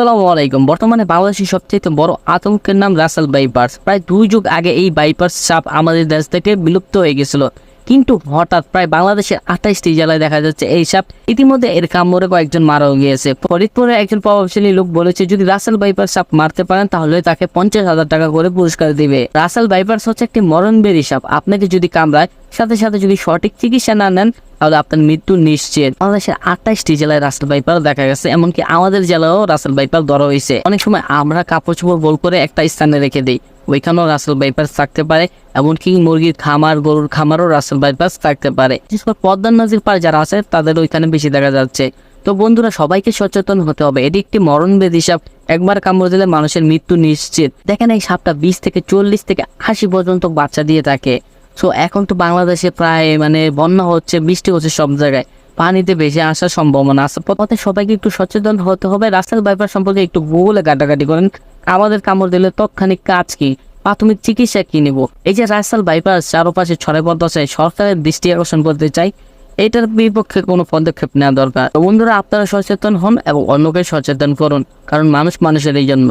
আসসালামু আলাইকুম। বর্তমানে বাংলাদেশের সবচেয়ে বড় আতঙ্কের নাম রাসেল বাইপার্স প্রায় দুই যুগ আগে এই বাইপার্স চাপ আমাদের দেশ থেকে বিলুপ্ত হয়ে গেছিল। কিন্তু হঠাৎ প্রায় বাংলাদেশের আঠাইশটি জেলায় দেখা যাচ্ছে এই সাপ ইতিমধ্যে এর কামড়ে কয়েকজন মারাও গিয়েছে। ফরিদপুরে একজন প্রভাবশালী লোক বলেছে, যদি রাসেল বাইপার সাপ মারতে পারেন, তাহলে তাকে পঞ্চাশ হাজার টাকা করে পুরস্কার দিবে। রাসেল বাইপার্স হচ্ছে একটি মরণবেরী সাপ। আপনাকে যদি কামড়ায়, সাথে সাথে যদি সঠিক চিকিৎসা না নেন, তাহলে আপনার মৃত্যু নিশ্চিত। বাংলাদেশের আঠাইশটি জেলায় রাসেল বাইপার দেখা গেছে, এমনকি আমাদের জেলায়ও রাসেল বাইপার ধরা হয়েছে। অনেক সময় আমরা কাপড় চোপড় গোল করে একটা স্থানে রেখে দিই। ওইখানেও রাসেল বাইপাস থাকতে পারে, এমনকি মুরগির খামার, গরুর খামারও রাসেল বাইপাস থাকতে পারে। বিশেষ করে নদীর পার যারা আছে, তাদের ওইখানে বেশি দেখা যাচ্ছে। তো বন্ধুরা, সবাইকে সচেতন হতে হবে। এটি একটি মরণবেদী সাপ একবার কামড় দিলে মানুষের মৃত্যু নিশ্চিত। দেখেন এই সাপটা বিশ থেকে চল্লিশ থেকে আশি পর্যন্ত বাচ্চা দিয়ে থাকে। সো এখন তো বাংলাদেশে প্রায় মানে বন্যা হচ্ছে, বৃষ্টি হচ্ছে সব জায়গায়। পানিতে ভেসে আসার সম্ভাবনা আছে। পথে সবাইকে একটু সচেতন হতে হবে। রাস্তার ব্যাপার সম্পর্কে একটু গুগলে কাটাকাটি করেন। আমাদের কামড় দিলে তৎক্ষণিক কাজ কি? প্রাথমিক চিকিৎসা কি নিব? এই যে রাস্তাল বাইপাস চারপাশে ছড়ে আছে সরকারের দৃষ্টি আকর্ষণ করতে চাই, এটার বিপক্ষে কোনো পদক্ষেপ নেওয়া দরকার। বন্ধুরা, আপনারা সচেতন হন এবং অন্যকে সচেতন করুন, কারণ মানুষ মানুষের এই জন্য।